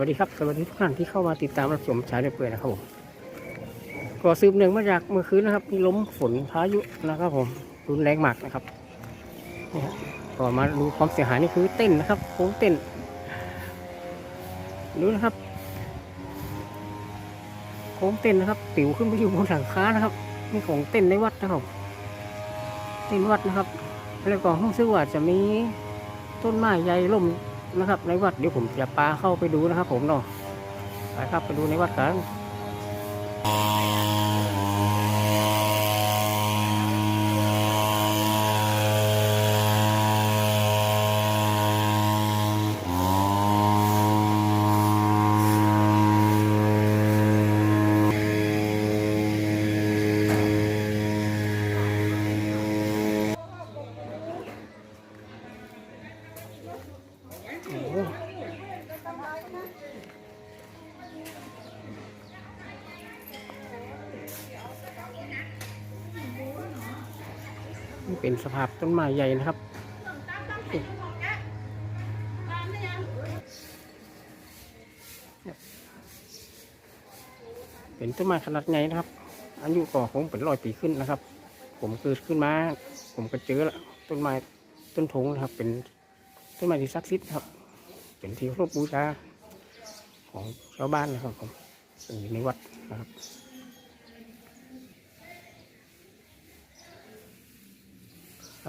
วัสดีครับสวัสดีทุกท่านที่เข้ามาติดตามรับชมชายเรือเปื่อยนะครับผมก็สืบเนื่องมาจากเมื่อคืนนะครับที่ล้มฝนพายุนะครับผมรุนแรงมากนะครับนี่ฮะก็มาดูความเสียหายนี่คือเต้นนะครับโค้งเต้นดูนะครับโค้งเต้นนะครับติ๋วขึ้นไปอยู่บนหลังคานะครับนี่ของเต้นในวัดนะครับเต้นวัดนะครับแล้วก็ห้องซื้อว่าจะมีต้นไม้ใหญ่ล่ม นะครับ ในวัดเดี๋ยวผมจะปาเข้าไปดูนะครับ ผมเนาะไปครับไปดูในวัดกัน เป็นสภาพต้นไม้ใหญ่นะครับเป็นต้นไม้ขนาดใหญ่นะครับ อายุก็คงเป็นร้อยปีขึ้นนะครับ ผมเกิดขึ้นมา ผมก็เจอละต้นไม้ต้นทงนะครับ เป็นต้นไม้ที่ศักดิ์สิทธิ์ครับ เป็นที่เคารพบูชาของชาวบ้านนะครับผมอยู่ในวัดนะครับ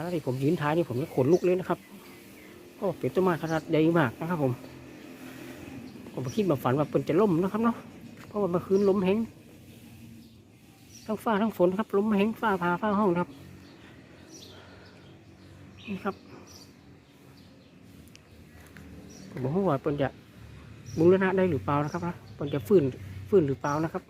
แล้วที่ผมยืนท้ายนี่ผมก็ขนลุกเลยนะครับโอ้เป็นต้นไม้ขนาดใหญ่มากนะครับผม ผมก็คิดมาฝันว่าเป็นจะล่มนะครับเนาะเพราะว่าเมื่อคืนล้มแห้งทั้งฟ้าทั้งฝนครับล้มแห้งฟ้าผ่าฟ้าห้องครับนี่ครับผมบอกว่าเปิ้นจะบูรณะได้หรือเปล่านะครับนะเปิ้นจะฟื้นฟื้นหรือเปล่านะครับ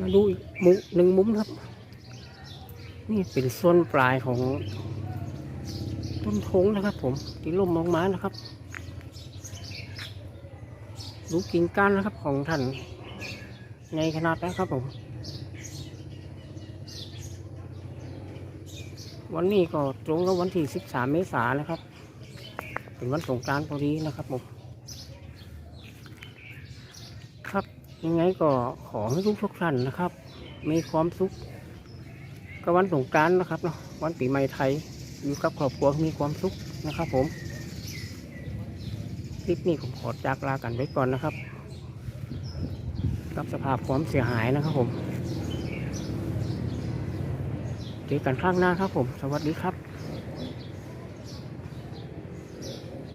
มาดูอีกมุมหนึ่งมุมครับ นี่เป็นส่วนปลายของต้นทงนะครับ ผมที่ล่มลงมานะครับ ดูกิ่งก้านนะครับของท่านในขนาดนะครับผม วันนี้ก็ตรงกับวันที่ 13 เมษายนนะครับ เป็นวันสงกรานต์พอดีนะครับผม ครับ ยังไงก็ขอให้ทุกทุกท่านนะครับ มีความสุขกับวันสงกรานต์นะครับเนาะวันปีใหม่ไทยอยู่กับครอบครัวมีความสุขนะครับ ผมคลิปนี้ผมขอจากลากันไว้ก่อนนะครับ กับสภาพความเสียหายนะครับผมเจอกันข้างหน้าครับผม สวัสดีครับ